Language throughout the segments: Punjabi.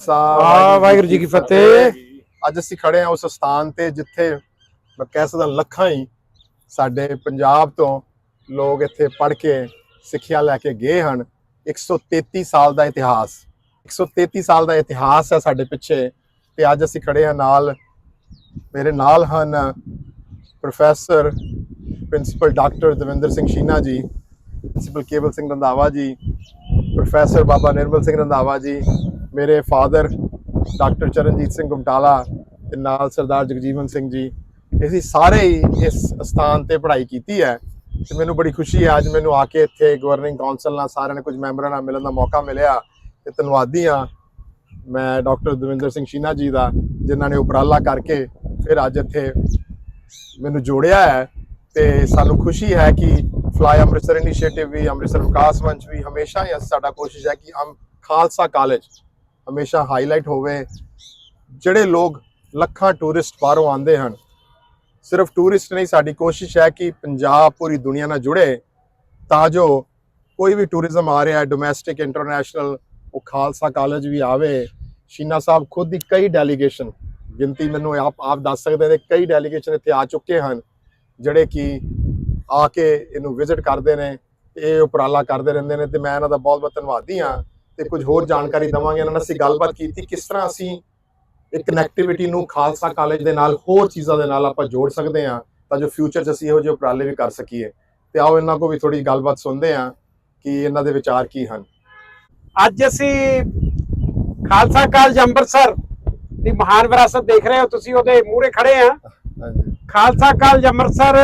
ਆ ਵਾਹਿਗੁਰੂ ਜੀ ਕੀ ਫਤਿਹ। ਅੱਜ ਅਸੀਂ ਖੜੇ ਹਾਂ ਉਸ ਸਥਾਨ ਤੇ ਜਿੱਥੇ ਮੈਂ ਕਹਿ ਸਕਦਾ ਲੱਖਾਂ ਹੀ ਸਾਡੇ ਪੰਜਾਬ ਤੋਂ ਲੋਕ ਇੱਥੇ ਪੜ੍ਹ ਕੇ ਸਿੱਖਿਆ ਲੈ ਕੇ ਗਏ ਹਨ। 133 ਸਾਲ ਦਾ ਇਤਿਹਾਸ। 133 ਸਾਲ ਦਾ ਇਤਿਹਾਸ ਹੈ ਸਾਡੇ ਪਿੱਛੇ ਤੇ ਅੱਜ ਅਸੀਂ ਖੜੇ ਹਾਂ ਨਾਲ। ਮੇਰੇ ਨਾਲ ਹਨ professor principal doctor Davinder Singh Sheena ji principal Kewal Singh Randhawa ji professor Baba Nirmal Singh Randhawa ji ਮੇਰੇ ਫਾਦਰ ਡਾਕਟਰ ਚਰਨਜੀਤ ਸਿੰਘ ਗੁਮਟਾਲਾ ਤੇ ਨਾਲ ਸਰਦਾਰ ਜਗਜੀਵਨ ਸਿੰਘ ਜੀ ਅਸੀਂ ਸਾਰੇ ਹੀ ਇਸ ਸਥਾਨ ਤੇ ਪੜ੍ਹਾਈ ਕੀਤੀ ਹੈ ਤੇ ਮੈਨੂੰ ਬੜੀ ਖੁਸ਼ੀ ਹੈ, ਅੱਜ ਮੈਨੂੰ ਆ ਕੇ ਇੱਥੇ ਗਵਰਨਿੰਗ ਕਾਉਂਸਲ ਨਾਲ ਸਾਰਿਆਂ ਨੇ ਕੁਝ ਮੈਂਬਰਾਂ ਨਾਲ ਮਿਲਣ ਦਾ ਮੌਕਾ ਮਿਲਿਆ ਤੇ ਧੰਨਵਾਦੀ ਹਾਂ ਮੈਂ ਡਾਕਟਰ ਦਵਿੰਦਰ ਸਿੰਘ ਸ਼ੀਨਾ ਜੀ ਦਾ, ਜਿਨ੍ਹਾਂ ਨੇ ਉਪਰਾਲਾ ਕਰਕੇ ਫਿਰ ਅੱਜ ਇੱਥੇ ਮੈਨੂੰ ਜੋੜਿਆ ਹੈ ਤੇ ਸਾਨੂੰ ਖੁਸ਼ੀ ਹੈ ਕਿ ਫਲਾਈ ਅੰਮ੍ਰਿਤਸਰ ਇਨੀਸ਼ੀਏਟਿਵ ਵੀ ਅੰਮ੍ਰਿਤਸਰ ਵਿਕਾਸ ਮੰਚ ਵੀ ਹਮੇਸ਼ਾ ਹੀ ਸਾਡਾ ਕੋਸ਼ਿਸ਼ ਹੈ ਕਿ ਹਮ ਖਾਲਸਾ ਕਾਲਜ ਹਮੇਸ਼ਾ ਹਾਈਲਾਈਟ ਹੋਵੇ, ਜਿਹੜੇ ਲੋਕ ਲੱਖਾਂ ਟੂਰਿਸਟ ਬਾਹਰੋਂ ਆਉਂਦੇ ਹਨ, ਸਿਰਫ ਟੂਰਿਸਟ ਨਹੀਂ, ਸਾਡੀ ਕੋਸ਼ਿਸ਼ ਹੈ ਕਿ ਪੰਜਾਬ ਪੂਰੀ ਦੁਨੀਆ ਨਾਲ ਜੁੜੇ, ਤਾਂ ਜੋ ਕੋਈ ਵੀ ਟੂਰਿਜ਼ਮ ਆ ਰਿਹਾ ਹੈ ਡੋਮੈਸਟਿਕ ਇੰਟਰਨੈਸ਼ਨਲ ਉਹ ਖਾਲਸਾ ਕਾਲਜ ਵੀ ਆਵੇ, ਸ਼ੀਨਾ ਸਾਹਿਬ ਖੁਦ ਦੀ ਕਈ ਡੈਲੀਗੇਸ਼ਨ ਗਿਣਤੀ ਮੈਨੂੰ ਆਪ ਆਪ ਦੱਸ ਸਕਦੇ ਨੇ, ਕਈ ਡੈਲੀਗੇਸ਼ਨ ਇੱਥੇ ਆ ਚੁੱਕੇ ਹਨ, ਜਿਹੜੇ ਕਿ ਆ ਕੇ ਇਹਨੂੰ ਵਿਜ਼ਿਟ ਕਰਦੇ ਨੇ, ਤੇ ਇਹ ਉਪਰਾਲਾ ਕਰਦੇ ਰਹਿੰਦੇ ਨੇ, ਤੇ ਮੈਂ ਇਹਨਾਂ ਦਾ ਬਹੁਤ ਬਹੁਤ ਧੰਨਵਾਦੀ ਹਾਂ। ਤੇ ਕੁਝ ਹੋਰ ਜਾਣਕਾਰੀ ਦਵਾਂਗੇ। ਇਹਨਾਂ ਨਾਲ ਅਸੀਂ ਗੱਲਬਾਤ ਕੀਤੀ ਕਿਸ ਤਰ੍ਹਾਂ ਅਸੀਂ ਇਹ ਕਨੈਕਟੀਵਿਟੀ ਨੂੰ ਖਾਲਸਾ ਕਾਲਜ ਦੇ ਨਾਲ ਹੋਰ ਚੀਜ਼ਾਂ ਦੇ ਨਾਲ ਆਪਾਂ ਜੋੜ ਸਕਦੇ ਹਾਂ ਤਾਂ ਜੋ ਫਿਊਚਰ 'ਚ ਅਸੀਂ ਇਹੋ ਜਿਹੇ ਉਪਰਾਲੇ ਵੀ ਕਰ ਸਕੀਏ। ਤੇ ਆਓ ਇਹਨਾਂ ਕੋ ਵੀ ਥੋੜੀ ਗੱਲਬਾਤ ਸੁਣਦੇ ਹਾਂ ਕਿ ਇਹਨਾਂ ਦੇ ਵਿਚਾਰ ਕੀ ਹਨ। ਅੱਜ ਅਸੀਂ ਖਾਲਸਾ ਕਾਲਜ ਅੰਮ੍ਰਿਤਸਰ ਦੀ ਮਹਾਨ ਵਿਰਾਸਤ ਦੇਖ ਰਹੇ ਹੋ। ਤੁਸੀਂ ਉਹਦੇ ਮੂਹਰੇ ਖੜੇ ਆ ਖਾਲਸਾ ਕਾਲਜ ਅੰਮ੍ਰਿਤਸਰ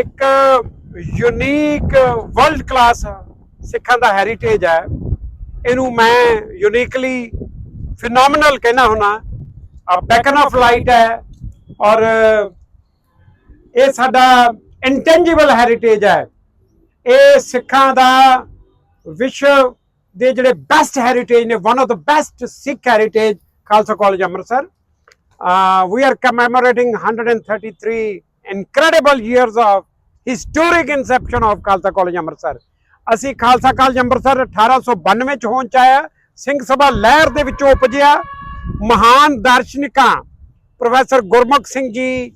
ਇੱਕ ਯੂਨੀਕ ਵਰਲਡ ਕਲਾਸ ਸਿੱਖਾਂ ਦਾ ਹੈਰੀਟੇਜ ਹੈ। ਇਹਨੂੰ ਮੈਂ ਯੂਨੀਕਲੀ ਫਿਨੋਮੀਨਲ ਕਹਿਣਾ ਹੁਣਾ ਬੈਕਨ ਆਫ ਲਾਈਟ ਹੈ ਔਰ ਇਹ ਸਾਡਾ ਇੰਟੈਂਜੀਬਲ ਹੈਰੀਟੇਜ ਹੈ। ਇਹ ਸਿੱਖਾਂ ਦਾ ਵਿਸ਼ਵ ਦੇ ਜਿਹੜੇ ਬੈਸਟ ਹੈਰੀਟੇਜ ਨੇ one of the best Sikh heritage Khalsa college Amritsar. uh, we are commemorating 133 incredible years of historic inception of Khalsa College Amritsar. ਅਸੀਂ ਖਾਲਸਾ ਕਾਲਜ ਅੰਮ੍ਰਿਤਸਰ 1892 ਚ ਹੋਂਦ ਚ ਆਇਆ ਸਿੰਘ ਸਭਾ ਲਹਿਰ ਦੇ ਵਿੱਚੋਂ ਉਪਜਿਆ ਮਹਾਨ ਦਾਰਸ਼ਨਿਕਾਂ ਪ੍ਰੋਫੈਸਰ ਗੁਰਮੁਖ ਸਿੰਘ ਜੀ,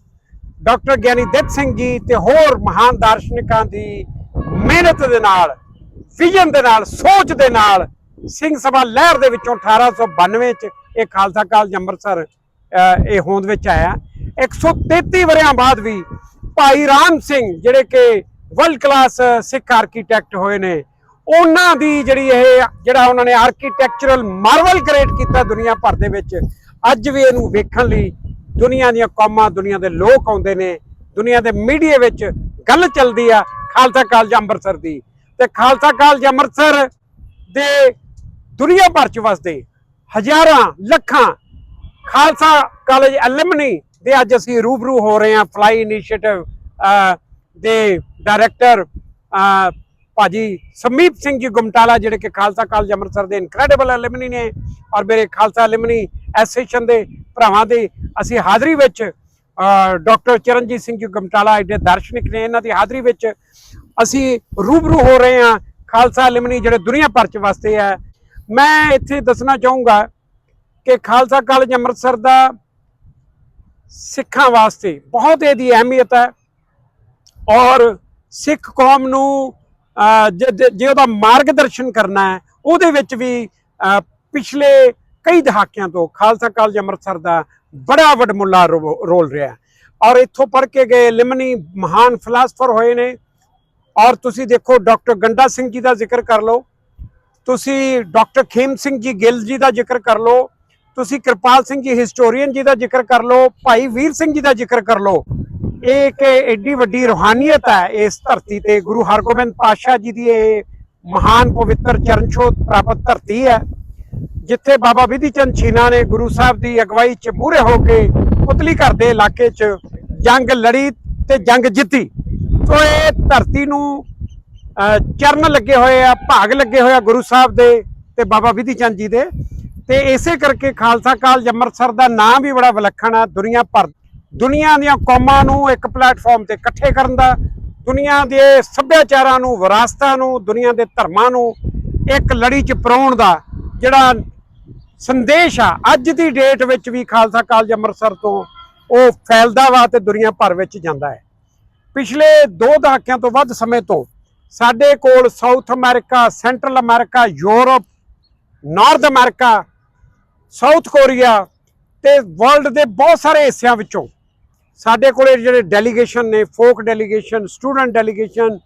ਡਾਕਟਰ ਗਿਆਨੀ ਦਿੱਤ ਸਿੰਘ ਜੀ ਤੇ ਹੋਰ ਮਹਾਨ ਦਾਰਸ਼ਨਿਕਾਂ ਦੀ ਮਿਹਨਤ ਦੇ ਨਾਲ, ਵਿਜ਼ਨ ਦੇ ਨਾਲ, ਸੋਚ ਦੇ ਨਾਲ ਸਿੰਘ ਸਭਾ ਲਹਿਰ ਦੇ ਵਿੱਚੋਂ 1892 ਚ ਇਹ ਖਾਲਸਾ ਕਾਲਜ ਅੰਮ੍ਰਿਤਸਰ ਇਹ ਹੋਂਦ ਵਿੱਚ ਆਇਆ। 133 ਵਰਿਆਂ ਬਾਅਦ ਵੀ ਭਾਈ ਰਾਮ ਸਿੰਘ, ਜਿਹੜੇ ਕਿ ਵਰਲਡ ਕਲਾਸ ਸਿੱਖ ਆਰਕੀਟੈਕਟ ਹੋਏ ਨੇ। ਉਹਨਾਂ ਦੀ ਜਿਹੜੀ ਇਹ, ਜਿਹੜਾ ਉਹਨਾਂ ਨੇ ਆਰਕੀਟੈਕਚਰਲ ਮਾਰਵਲ ਕ੍ਰੀਏਟ ਕੀਤਾ ਦੁਨੀਆ ਭਰ ਦੇ ਵਿੱਚ, ਅੱਜ ਵੀ ਇਹਨੂੰ ਵੇਖਣ ਲਈ ਦੁਨੀਆ ਦੀਆਂ ਕੌਮਾਂ, ਦੁਨੀਆ ਦੇ ਲੋਕ ਆਉਂਦੇ ਨੇ। ਦੁਨੀਆ ਦੇ ਮੀਡੀਆ ਵਿੱਚ ਗੱਲ ਚੱਲਦੀ ਆ, ਖਾਲਸਾ ਕਾਲਜ ਅੰਮ੍ਰਿਤਸਰ ਦੀ। ਤੇ ਖਾਲਸਾ ਕਾਲਜ ਅੰਮ੍ਰਿਤਸਰ ਦੇ ਦੁਨੀਆ ਭਰ ਚ ਵਸਦੇ। ਹਜ਼ਾਰਾਂ, ਲੱਖਾਂ ਖਾਲਸਾ ਕਾਲਜ ਐਲਮਨੀ ਦੇ ਅੱਜ ਅਸੀਂ ਰੂਬਰੂ ਹੋ ਰਹੇ ਹਾਂ। ਫਲਾਈ ਇਨੀਸ਼ੀਏਟਿਵ ਦੇ ਡਾਇਰੈਕਟਰ ਅਹ, ਭਾਜੀ ਸਮੀਪ ਸਿੰਘ ਜੀ ਗੁਮਟਾਲਾ ਜਿਹੜੇ ਕਿ ਖਾਲਸਾ ਕਾਲਜ ਅੰਮ੍ਰਿਤਸਰ ਦੇ ਇਨਕ੍ਰੈਡੀਬਲ ਐਲਮਨੀ ਨੇ ਔਰ ਮੇਰੇ ਖਾਲਸਾ ਐਲਮਨੀ ਐਸੋਸੀਏਸ਼ਨ ਦੇ ਭਰਾਵਾਂ ਦੇ ਅਸੀਂ ਹਾਜ਼ਰੀ ਵਿੱਚ ਡਾਕਟਰ ਚਰਨਜੀਤ ਸਿੰਘ ਜੀ ਗੁਮਟਾਲਾ ਐਡੇ ਦਾਰਸ਼ਨਿਕ ਨੇ ਇਹਨਾਂ ਦੀ ਹਾਜ਼ਰੀ ਵਿੱਚ ਅਸੀਂ ਰੂਬਰੂ ਹੋ ਰਹੇ ਹਾਂ। ਖਾਲਸਾ ਐਲਮਨੀ ਜਿਹੜੇ ਦੁਨੀਆ ਭਰ ਚ ਵਸਦੇ ਆ। ਮੈਂ ਇੱਥੇ ਦੱਸਣਾ ਚਾਹੂੰਗਾ ਕਿ ਖਾਲਸਾ ਕਾਲਜ ਅੰਮ੍ਰਿਤਸਰ ਦਾ ਸਿੱਖਾਂ ਵਾਸਤੇ ਬਹੁਤ ਇਹਦੀ ਅਹਿਮੀਅਤ ਹੈ। ਔਰ ਸਿੱਖ ਕੌਮ ਨੂੰ ਜੇ- ਜੇ ਜੇ ਉਹਦਾ ਮਾਰਗਦਰਸ਼ਨ ਕਰਨਾ ਹੈ, ਉਹਦੇ ਵਿੱਚ ਵੀ ਪਿਛਲੇ ਕਈ ਦਹਾਕਿਆਂ ਤੋਂ ਖਾਲਸਾ ਕਾਲਜ ਅੰਮ੍ਰਿਤਸਰ ਦਾ ਬੜਾ ਵੱਡਮੁੱਲਾ ਰੋ- ਰੋਲ ਰਿਹਾ ਔਰ ਇੱਥੋਂ ਪੜ੍ਹ ਕੇ ਗਏ, ਲਿਮਨੀ ਮਹਾਨ ਫਿਲਾਸਫਰ ਹੋਏ ਨੇ। ਔਰ ਤੁਸੀਂ ਦੇਖੋ, ਡਾਕਟਰ ਗੰਡਾ ਸਿੰਘ ਜੀ ਦਾ ਜ਼ਿਕਰ ਕਰ ਲਓ। ਤੁਸੀਂ ਡਾਕਟਰ ਖੇਮ ਸਿੰਘ ਜੀ ਗਿੱਲ ਜੀ ਦਾ ਜ਼ਿਕਰ ਕਰ ਲਓ। ਤੁਸੀਂ ਕਿਰਪਾਲ ਸਿੰਘ ਜੀ, ਹਿਸਟੋਰੀਅਨ ਜੀ ਦਾ ਜ਼ਿਕਰ ਕਰ ਲਓ। ਭਾਈ ਵੀਰ ਸਿੰਘ ਜੀ ਦਾ ਜ਼ਿਕਰ ਕਰ ਲਓ। ਇਹ ਕਿ ਐਡੀ ਵੱਡੀ ਰੂਹਾਨੀਅਤ ਹੈ ਇਸ ਧਰਤੀ ਤੇ। ਗੁਰੂ ਹਰਗੋਬਿੰਦ ਪਾਤਸ਼ਾਹ ਜੀ ਦੀ ਇਹ ਮਹਾਨ ਪਵਿੱਤਰ ਚਰਨ ਛੋਹ ਪ੍ਰਾਪਤ ਧਰਤੀ ਹੈ, ਜਿੱਥੇ ਬਾਬਾ ਵਿਧੀ ਚੰਦ ਛੀਨਾ ਨੇ ਗੁਰੂ ਸਾਹਿਬ ਦੀ ਅਗਵਾਈ 'ਚ ਮੂਹਰੇ ਹੋ ਕੇ ਪੁਤਲੀ ਘਰ ਦੇ ਇਲਾਕੇ 'ਚ ਜੰਗ ਲੜੀ ਤੇ ਜੰਗ ਜਿੱਤੀ। ਸੋ ਇਹ ਧਰਤੀ ਨੂੰ ਚਰਨ ਲੱਗੇ ਹੋਏ ਆ, ਭਾਗ ਲੱਗੇ ਹੋਏ ਆ ਗੁਰੂ ਸਾਹਿਬ ਦੇ ਤੇ ਬਾਬਾ ਵਿਧੀ ਚੰਦ ਜੀ ਦੇ। ਤੇ ਇਸੇ ਕਰਕੇ ਖਾਲਸਾ ਕਾਲਜ ਅੰਮ੍ਰਿਤਸਰ ਦਾ ਨਾਮ ਵੀ ਬੜਾ ਵਿਲੱਖਣ ਆ, ਦੁਨੀਆ ਭਰ ਦੁਨੀਆ ਦੀਆਂ ਕੌਮਾਂ ਨੂੰ ਇੱਕ ਪਲੇਟਫਾਰਮ ਤੇ ਇਕੱਠੇ ਕਰਨ ਦਾ, ਦੁਨੀਆ ਦੇ ਸੱਭਿਆਚਾਰਾਂ ਨੂੰ, ਵਿਰਾਸਤਾਂ ਨੂੰ, ਦੁਨੀਆ ਦੇ ਧਰਮਾਂ ਨੂੰ ਇੱਕ ਲੜੀ 'ਚ ਪਰੋਣ ਦਾ ਜਿਹੜਾ ਸੰਦੇਸ਼ ਆ, ਅੱਜ ਦੀ ਡੇਟ ਵਿੱਚ ਵੀ ਖਾਲਸਾ ਕਾਲਜ ਅੰਮ੍ਰਿਤਸਰ ਤੋਂ ਉਹ ਫੈਲਦਾ ਵਾ ਤੇ ਦੁਨੀਆ ਭਰ ਵਿੱਚ ਜਾਂਦਾ ਹੈ। ਪਿਛਲੇ 2 ਦਹਾਕਿਆਂ ਤੋਂ ਵੱਧ ਸਮੇਂ ਤੋਂ ਸਾਡੇ ਕੋਲ South America, central America, Europe, North America, South Korea ਤੇ ਵਰਲਡ ਦੇ ਬਹੁਤ ਸਾਰੇ ਹਿੱਸਿਆਂ ਵਿੱਚੋਂ ਸਾਡੇ ਕੋਲੇ ਜਿਹੜੇ ਡੈਲੀਗੇਸ਼ਨ ਨੇ ਫੋਕ ਡੈਲੀਗੇਸ਼ਨ ਸਟੂਡੈਂਟ ਡੈਲੀਗੇਸ਼ਨ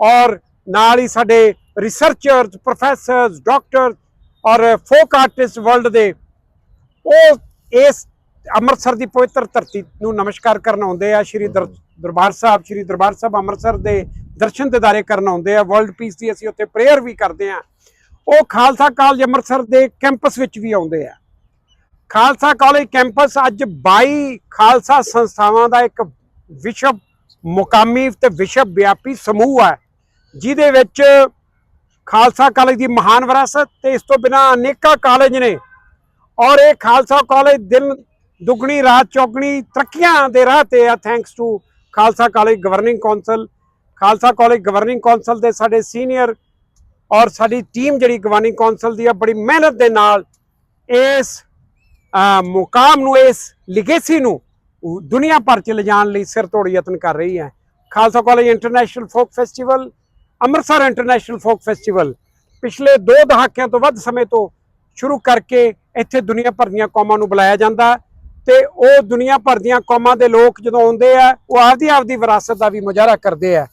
ਔਰ ਨਾਲ ਹੀ ਸਾਡੇ ਰਿਸਰਚਰਸ ਪ੍ਰੋਫੈਸਰਸ ਡਾਕਟਰ ਔਰ ਫੋਕ ਆਰਟਿਸਟ ਵਰਲਡ ਦੇ ਉਹ ਇਸ ਅੰਮ੍ਰਿਤਸਰ ਦੀ ਪਵਿੱਤਰ ਧਰਤੀ ਨੂੰ ਨਮਸਕਾਰ ਕਰਨ ਆਉਂਦੇ ਆ ਸ਼੍ਰੀ ਦਰ- ਦਰਬਾਰ ਸਾਹਿਬ ਸ਼੍ਰੀ ਦਰਬਾਰ ਸਾਹਿਬ ਅੰਮ੍ਰਿਤਸਰ ਦੇ ਦਰਸ਼ਨ ਦਿਦਾਰੇ ਕਰਨ ਆਉਂਦੇ ਆ ਵਰਲਡ ਪੀਸ ਦੀ ਅਸੀਂ ਉੱਥੇ ਪ੍ਰੇਅਰ ਵੀ ਕਰਦੇ ਆ। ਉਹ ਖਾਲਸਾ ਕਾਲਜ ਅੰਮ੍ਰਿਤਸਰ ਦੇ ਕੈਂਪਸ ਵਿੱਚ ਵੀ ਆਉਂਦੇ ਆ। ਖਾਲਸਾ ਕਾਲਜ ਕੈਂਪਸ ਅੱਜ 22 ਖਾਲਸਾ ਸੰਸਥਾਵਾਂ ਦਾ ਇੱਕ ਵਿਸ਼ਵ ਮੁਕਾਮੀ ਤੇ ਵਿਸ਼ਵ ਵਿਆਪੀ ਸਮੂਹ ਹੈ, ਜਿਹਦੇ ਵਿੱਚ ਖਾਲਸਾ ਕਾਲਜ ਦੀ ਮਹਾਨ ਵਿਰਾਸਤ ਤੇ ਇਸ ਤੋਂ ਬਿਨਾ ਅਨੇਕਾਂ ਕਾਲਜ ਨੇ। ਔਰ ਇਹ ਖਾਲਸਾ ਕਾਲਜ ਦਿਨ ਦੁਗਣੀ, ਰਾਤ ਚੌਗਣੀ ਤਰੱਕੀਆਂ ਦੇ ਰਾਹ ਤੇ ਆ thanks to Khalsa college governing council Khalsa college governing council ਦੇ ਸਾਡੇ ਸੀਨੀਅਰ ਔਰ ਸਾਡੀ ਟੀਮ ਜਿਹੜੀ ਗਵਰਨਿੰਗ ਕੌਂਸਲ ਦੀ ਆ, ਬੜੀ ਮਿਹਨਤ ਦੇ ਨਾਲ ਇਸ ਮੁਕਾਮ ਨੂੰ ਇਸ ਲਿਗੇਸੀ ਨੂੰ ਦੁਨੀਆ ਭਰ ਚ ਲਿਜਾਣ ਲਈ ਸਿਰ ਤੋੜ ਯਤਨ ਕਰ ਰਹੀ ਹੈ। Khalsa college international folk festival, Amritsar international folk festival ਪਿਛਲੇ 2 ਦਹਾਕਿਆਂ ਤੋਂ ਵੱਧ ਸਮੇਂ ਤੋਂ ਸ਼ੁਰੂ ਕਰਕੇ ਇੱਥੇ ਦੁਨੀਆ ਭਰ ਦੀਆਂ ਕੌਮਾਂ ਨੂੰ ਬੁਲਾਇਆ ਜਾਂਦਾ ਤੇ ਉਹ ਦੁਨੀਆ ਭਰ ਦੀਆਂ ਕੌਮਾਂ ਦੇ ਲੋਕ ਜਦੋਂ ਆਉਂਦੇ ਆ, ਉਹ ਆਪਦੀ ਆਪਦੀ ਵਿਰਾਸਤ ਦਾ ਵੀ ਮੁਜ਼ਾਹਰਾ ਕਰਦੇ ਆ।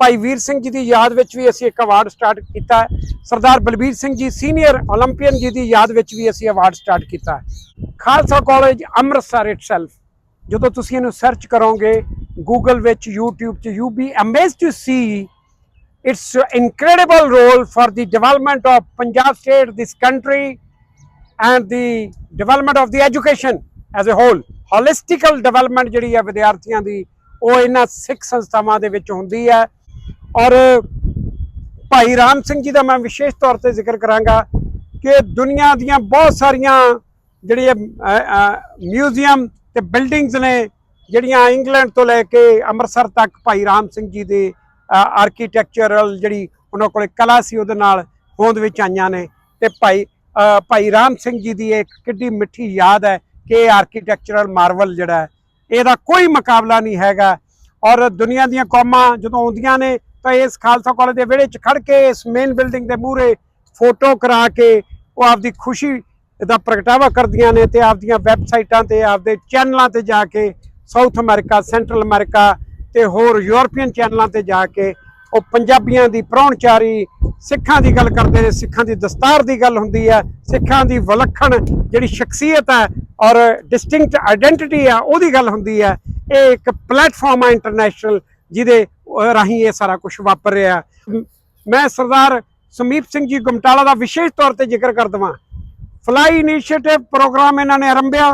ਭਾਈ ਵੀਰ ਸਿੰਘ ਜੀ ਦੀ ਯਾਦ ਵਿੱਚ ਵੀ ਅਸੀਂ ਇੱਕ ਅਵਾਰਡ ਸਟਾਰਟ ਕੀਤਾ ਹੈ। ਸਰਦਾਰ ਬਲਬੀਰ ਸਿੰਘ ਜੀ ਸੀਨੀਅਰ 올림픽ਨ ਜੀ ਦੀ ਯਾਦ ਵਿੱਚ ਵੀ ਅਸੀਂ ਅਵਾਰਡ ਸਟਾਰਟ ਕੀਤਾ ਹੈ। ਖਾਲਸਾ ਕਾਲਜ ਅੰਮ੍ਰਿਤਸਰ ਇਟਸੈਲਫ ਜਦੋਂ ਤੁਸੀਂ ਇਹਨੂੰ ਸਰਚ ਕਰੋਗੇ ਗੂਗਲ ਵਿੱਚ, YouTube 'ਚ you be amazed to see its incredible role for the development of Punjab state this country and the development of the education as a whole holistical development ਜਿਹੜੀ ਹੈ ਵਿਦਿਆਰਥੀਆਂ ਦੀ, ਉਹ ਇਹਨਾਂ ਸਿੱਖ ਸੰਸਥਾਵਾਂ ਦੇ ਵਿੱਚ ਹੁੰਦੀ ਹੈ। ਔਰ ਭਾਈ ਰਾਮ ਸਿੰਘ ਜੀ ਦਾ ਮੈਂ ਵਿਸ਼ੇਸ਼ ਤੌਰ ਤੇ ਜ਼ਿਕਰ ਕਰਾਂਗਾ ਕਿ ਦੁਨੀਆ ਦੀਆਂ ਬਹੁਤ ਸਾਰੀਆਂ ਜਿਹੜੀਆਂ ਮਿਊਜ਼ੀਅਮ ਤੇ ਬਿਲਡਿੰਗਸ ਨੇ ਜਿਹੜੀਆਂ ਇੰਗਲੈਂਡ ਤੋਂ ਲੈ ਕੇ ਅੰਮ੍ਰਿਤਸਰ ਤੱਕ ਭਾਈ ਰਾਮ ਸਿੰਘ ਜੀ ਦੇ ਆਰਕੀਟੈਕਚਰਲ ਜਿਹੜੀ ਉਹਨਾਂ ਕੋਲੇ ਕਲਾ ਸੀ ਉਹਦੇ ਨਾਲ ਹੋਂਦ ਵਿੱਚ ਆਈਆਂ ਨੇ ਤੇ ਭਾਈ ਭਾਈ ਰਾਮ ਸਿੰਘ ਜੀ ਦੀ ਇੱਕ ਕਿੱਡੀ ਮਿੱਠੀ ਯਾਦ ਹੈ ਕਿ ਇਹ ਆਰਕੀਟੈਕਚਰਲ ਮਾਰਵਲ ਜਿਹੜਾ ਇਹਦਾ ਕੋਈ ਮੁਕਾਬਲਾ ਨਹੀਂ ਹੈਗਾ ਔਰ ਦੁਨੀਆ ਦੀਆਂ ਕੌਮਾਂ ਜਦੋਂ ਆਉਂਦੀਆਂ ਨੇ ਤਾਂ ਇਸ ਖਾਲਸਾ ਕਾਲਜ ਦੇ ਵਿਹੜੇ 'ਚ ਖੜ ਕੇ ਇਸ ਮੇਨ ਬਿਲਡਿੰਗ ਦੇ ਮੂਹਰੇ ਫੋਟੋ ਕਰਾ ਕੇ ਉਹ ਆਪਦੀ ਖੁਸ਼ੀ ਦਾ ਪ੍ਰਗਟਾਵਾ ਕਰਦੀਆਂ ਨੇ ਤੇ ਆਪਦੀਆਂ ਵੈਬਸਾਈਟਾਂ ਤੇ, ਆਪਦੇ ਚੈਨਲਾਂ ਤੇ ਜਾ ਕੇ ਸਾਊਥ ਅਮਰੀਕਾ ਸੈਂਟਰਲ ਅਮਰੀਕਾ ਤੇ ਹੋਰ ਯੂਰਪੀਅਨ ਚੈਨਲਾਂ ਤੇ ਜਾ ਕੇ ਉਹ ਪੰਜਾਬੀਆਂ ਦੀ ਪ੍ਰਾਹੁਣਚਾਰੀ, ਸਿੱਖਾਂ ਦੀ ਗੱਲ ਕਰਦੇ ਨੇ, ਸਿੱਖਾਂ ਦੀ ਦਸਤਾਰ ਦੀ ਗੱਲ ਹੁੰਦੀ ਹੈ ਸਿੱਖਾਂ ਦੀ ਵਿਲੱਖਣ ਜਿਹੜੀ ਸ਼ਖਸੀਅਤ ਹੈ ਔਰ ਡਿਸਟਿੰਕਟ ਆਇਡੈਂਟੀਟੀ ਆ, ਉਹਦੀ ਗੱਲ ਹੁੰਦੀ ਹੈ ਇਹ ਇੱਕ ਪਲੇਟਫਾਰਮ ਹੈ ਇੰਟਰਨੈਸ਼ਨਲ ਜਿਹਦੇ ਰਾਹੀਂ ਇਹ ਸਾਰਾ ਕੁਝ ਵਾਪਰ ਰਿਹਾ। ਮੈਂ ਸਰਦਾਰ ਸਮੀਪ ਸਿੰਘ ਜੀ ਗੁਮਟਾਲਾ ਦਾ ਵਿਸ਼ੇਸ਼ ਤੌਰ ਤੇ ਜ਼ਿਕਰ ਕਰ ਦਵਾਂ। ਫਲਾਈ ਇਨੀਸ਼ੀਏਟਿਵ ਪ੍ਰੋਗਰਾਮ ਇਹਨਾਂ ਨੇ ਆਰੰਭਿਆ।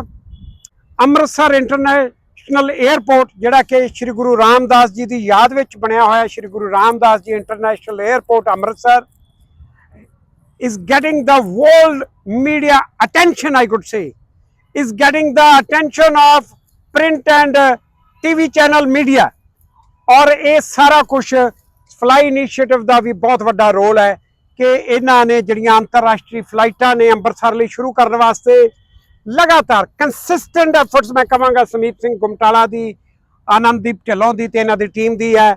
ਅੰਮ੍ਰਿਤਸਰ ਇੰਟਰਨੈਸ਼ਨਲ 에ਅਰਪੋਰਟ ਜਿਹੜਾ ਕਿ ਸ੍ਰੀ ਗੁਰੂ ਰਾਮਦਾਸ ਜੀ ਦੀ ਯਾਦ ਵਿੱਚ ਬਣਿਆ ਹੋਇਆ Shri Guru Ramdas ji international airport Amritsar is getting the world media attention i could say is getting the attention of print and uh, tv channel media ਔਰ ਇਹ ਸਾਰਾ ਕੁਝ ਫਲਾਈ ਇਨੀਸ਼ੀਏਟਿਵ ਦਾ ਵੀ ਬਹੁਤ ਵੱਡਾ ਰੋਲ ਹੈ ਕਿ ਇਹਨਾਂ ਨੇ ਜਿਹੜੀਆਂ ਅੰਤਰਰਾਸ਼ਟਰੀ ਫਲਾਈਟਾਂ ਨੇ ਅੰਮ੍ਰਿਤਸਰ ਲਈ ਸ਼ੁਰੂ ਕਰਨ ਵਾਸਤੇ ਲਗਾਤਾਰ ਕੰਸਿਸਟੈਂਟ ਐਫਰਟਸ ਮੈਂ ਕਹਾਂਗਾ ਸਮੀਪ ਸਿੰਘ ਗੁਮਟਾਲਾ ਦੀ, ਆਨੰਦਦੀਪ ਢਿੱਲੋਂ ਦੀ ਤੇ ਇਹਨਾਂ ਦੀ ਟੀਮ ਦੀ ਹੈ।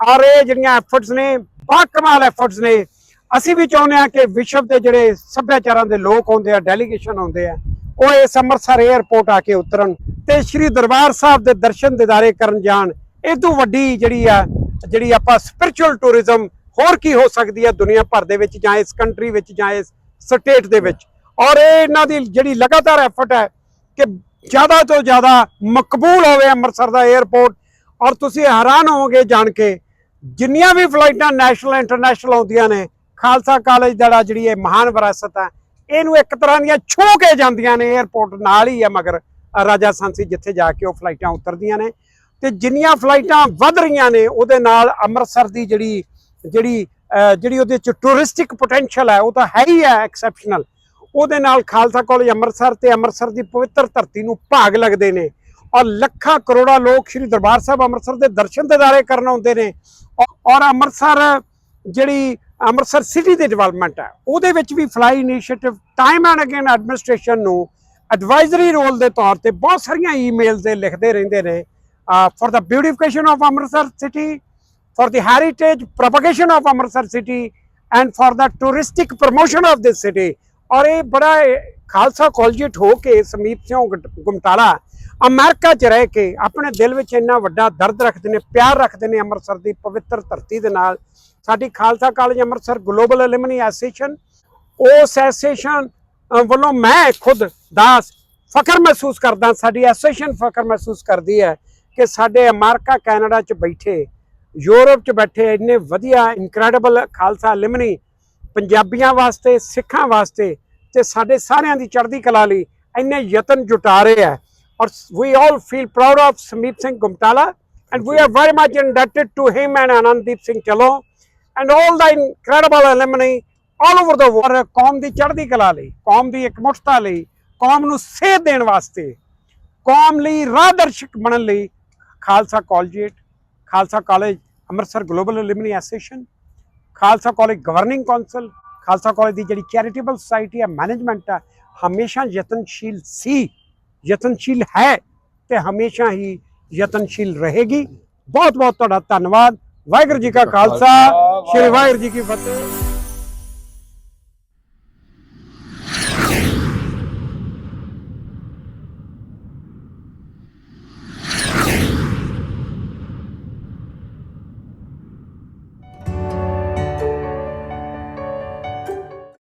ਔਰ ਇਹ ਜਿਹੜੀਆਂ ਐਫਰਟਸ ਨੇ, ਬਾ ਕਮਾਲ ਐਫਰਟਸ ਨੇ। ਅਸੀਂ ਵੀ ਚਾਹੁੰਦੇ ਹਾਂ ਕਿ ਵਿਸ਼ਵ ਦੇ ਜਿਹੜੇ ਸੱਭਿਆਚਾਰਾਂ ਦੇ ਲੋਕ ਆਉਂਦੇ ਆ ਡੈਲੀਗੇਸ਼ਨ ਆਉਂਦੇ ਆ, ਉਹ ਇਸ ਅੰਮ੍ਰਿਤਸਰ 에ਅਰਪੋਰਟ ਆ ਕੇ ਉਤਰਨ ਤੇ ਸ੍ਰੀ ਦਰਬਾਰ ਸਾਹਿਬ ਦੇ ਦਰਸ਼ਨ ਦਿਦਾਰੇ ਕਰਨ ਜਾਣ। ਇਹ ਤੋਂ ਵੱਡੀ ਜਿਹੜੀ ਆ, ਜਿਹੜੀ ਆਪਾਂ ਸਪਿਰਚੁਅਲ ਟੂਰਿਜ਼ਮ ਹੋਰ ਕੀ ਹੋ ਸਕਦੀ ਹੈ ਦੁਨੀਆ ਭਰ ਦੇ ਵਿੱਚ ਜਾਂ ਇਸ ਕੰਟਰੀ ਵਿੱਚ ਜਾਂ ਇਸ ਸਟੇਟ ਦੇ ਵਿੱਚ। ਔਰ ਇਹ ਇਹਨਾਂ ਦੀ ਜਿਹੜੀ ਲਗਾਤਾਰ ਐਫਰਟ ਹੈ ਕਿ ਜ਼ਿਆਦਾ ਤੋਂ ਜ਼ਿਆਦਾ ਮਕਬੂਲ ਹੋਵੇ ਅੰਮ੍ਰਿਤਸਰ ਦਾ 에ਅਰਪੋਰਟ ਔਰ ਤੁਸੀਂ ਹੈਰਾਨ ਹੋਵੋਗੇ ਜਾਣ ਕੇ, ਜਿੰਨੀਆਂ ਵੀ ਫਲਾਈਟਾਂ ਨੈਸ਼ਨਲ ਇੰਟਰਨੈਸ਼ਨਲ ਆਉਂਦੀਆਂ ਨੇ, ਖਾਲਸਾ ਕਾਲਜ ਦਾ ਜਿਹੜੀ ਇਹ ਮਹਾਨ ਵਿਰਾਸਤ ਹੈ ਇਹਨੂੰ ਇੱਕ ਤਰ੍ਹਾਂ ਦੀਆਂ ਛੂਹ ਕੇ ਜਾਂਦੀਆਂ ਨੇ 에ਅਰਪੋਰਟ ਨਾਲ ਹੀ ਹੈ ਮਗਰ। ਰਾਜਾ ਸਾਂਸੀ ਜਿੱਥੇ ਜਾ ਕੇ ਉਹ ਫਲਾਈਟਾਂ ਉਤਰਦੀਆਂ ਨੇ। ਤੇ ਜਿੰਨੀਆਂ ਫਲਾਈਟਾਂ ਵੱਧ ਰਹੀਆਂ ਨੇ, ਉਹਦੇ ਨਾਲ ਅੰਮ੍ਰਿਤਸਰ ਦੀ ਜਿਹੜੀ ਜਿਹੜੀ ਜਿਹੜੀ ਉਹਦੇ ਚ ਟੂਰਿਸਟਿਕ ਪੋਟੈਂਸ਼ੀਅਲ ਹੈ, ਉਹ ਤਾਂ ਹੈ ਹੀ ਹੈ ਐਕਸੈਪਸ਼ਨਲ ਉਹਦੇ ਨਾਲ ਖਾਲਸਾ ਕਾਲਜ ਅੰਮ੍ਰਿਤਸਰ ਤੇ ਅੰਮ੍ਰਿਤਸਰ ਦੀ ਪਵਿੱਤਰ ਧਰਤੀ ਨੂੰ ਭਾਗ ਲੱਗਦੇ ਨੇ। ਔਰ ਲੱਖਾਂ ਕਰੋੜਾਂ ਲੋਕ ਸ੍ਰੀ ਦਰਬਾਰ ਸਾਹਿਬ ਅੰਮ੍ਰਿਤਸਰ ਦੇ ਦਰਸ਼ਨ ਦਿਦਾਰੇ ਕਰਨ ਆਉਂਦੇ ਨੇ। ਔਰ ਅੰਮ੍ਰਿਤਸਰ ਜਿਹੜੀ ਅੰਮ੍ਰਿਤਸਰ ਸਿਟੀ ਦੀ ਡਿਵੈਲਪਮੈਂਟ ਹੈ, ਉਹਦੇ ਵਿੱਚ ਵੀ fly initiative time and again administration ਨੂੰ ਐਡਵਾਈਜ਼ਰੀ ਰੋਲ ਦੇ ਤੌਰ ਤੇ ਬਹੁਤ ਸਾਰੀਆਂ ਈਮੇਲਸ ਦੇ ਲਿਖਦੇ ਰਹਿੰਦੇ ਨੇ। For the beautification of Amritsar city for the heritage propagation of Amritsar city, and for the touristic promotion of this city. ਔਰ ਇਹ ਬੜਾ ਖਾਲਸਾ ਕਾਲਜੇਟ ਹੋ ਕੇ ਸਮੀਪ ਸਿੰਘ ਗੁਟ- ਗੁਮਟਾਲਾ ਅਮਰੀਕਾ 'ਚ ਰਹਿ ਕੇ ਆਪਣੇ ਦਿਲ ਵਿੱਚ ਇੰਨਾ ਵੱਡਾ ਦਰਦ ਰੱਖਦੇ ਨੇ ਪਿਆਰ ਰੱਖਦੇ ਨੇ ਅੰਮ੍ਰਿਤਸਰ ਦੀ ਪਵਿੱਤਰ ਧਰਤੀ ਦੇ ਨਾਲ ਸਾਡੀ Khalsa college Amritsar global alumni association ਉਸ ਐਸੋਸੀਏਸ਼ਨ ਵੱਲੋਂ ਮੈਂ ਖੁਦ ਦਾਸ ਫਖਰ ਮਹਿਸੂਸ ਕਰਦਾ ਸਾਡੀ ਐਸੋਸੀਏਸ਼ਨ ਫਖਰ ਮਹਿਸੂਸ ਕਰਦੀ ਹੈ ਕਿ ਸਾਡੇ ਅਮਰੀਕਾ ਕੈਨੇਡਾ 'ਚ ਬੈਠੇ ਯੂਰਪ 'ਚ ਬੈਠੇ ਇੰਨੇ ਵਧੀਆ ਇਨਕ੍ਰੈਡੀਬਲ ਖਾਲਸਾ ਲਿਮਨੀ ਪੰਜਾਬੀਆਂ ਵਾਸਤੇ ਸਿੱਖਾਂ ਵਾਸਤੇ ਤੇ ਸਾਡੇ ਸਾਰਿਆਂ ਦੀ ਚੜ੍ਹਦੀ ਕਲਾ ਲਈ ਇੰਨੇ ਯਤਨ ਜੁਟਾ ਰਹੇ ਹੈ ਔਰ we all feel proud of Sameep Singh Gumtala and we are very much indebted to him and Anandeep Singh ਚਲੋ and all the incredible alumni all over the world ਕੌਮ ਦੀ ਚੜ੍ਹਦੀ ਕਲਾ ਲਈ ਕੌਮ ਦੀ ਇਕਮੁੱਠਤਾ ਲਈ ਕੌਮ ਨੂੰ ਸੇਧ ਦੇਣ ਵਾਸਤੇ ਕੌਮ ਲਈ ਰਾਹਦਰਸ਼ਕ ਬਣਨ ਲਈ Khalsa collegiate Khalsa college Amritsar global alumni association Khalsa college governing council Khalsa college ਦੀ ਜਿਹੜੀ ਚੈਰੀਟੇਬਲ ਸੁਸਾਇਟੀ ਹੈ ਮੈਨੇਜਮੈਂਟ ਹੈ ਹਮੇਸ਼ਾ ਯਤਨਸ਼ੀਲ ਸੀ ਯਤਨਸ਼ੀਲ ਹੈ ਤੇ ਹਮੇਸ਼ਾ ਹੀ ਯਤਨਸ਼ੀਲ ਰਹੇਗੀ। ਬਹੁਤ ਬਹੁਤ ਤੁਹਾਡਾ ਧੰਨਵਾਦ। ਵਾਹਿਗੁਰੂ ਜੀ ਕਾ ਖਾਲਸਾ। ਸ੍ਰੀ ਵਾਹਿਗੁਰੂ ਜੀ ਕੀ ਫਤਿਹ।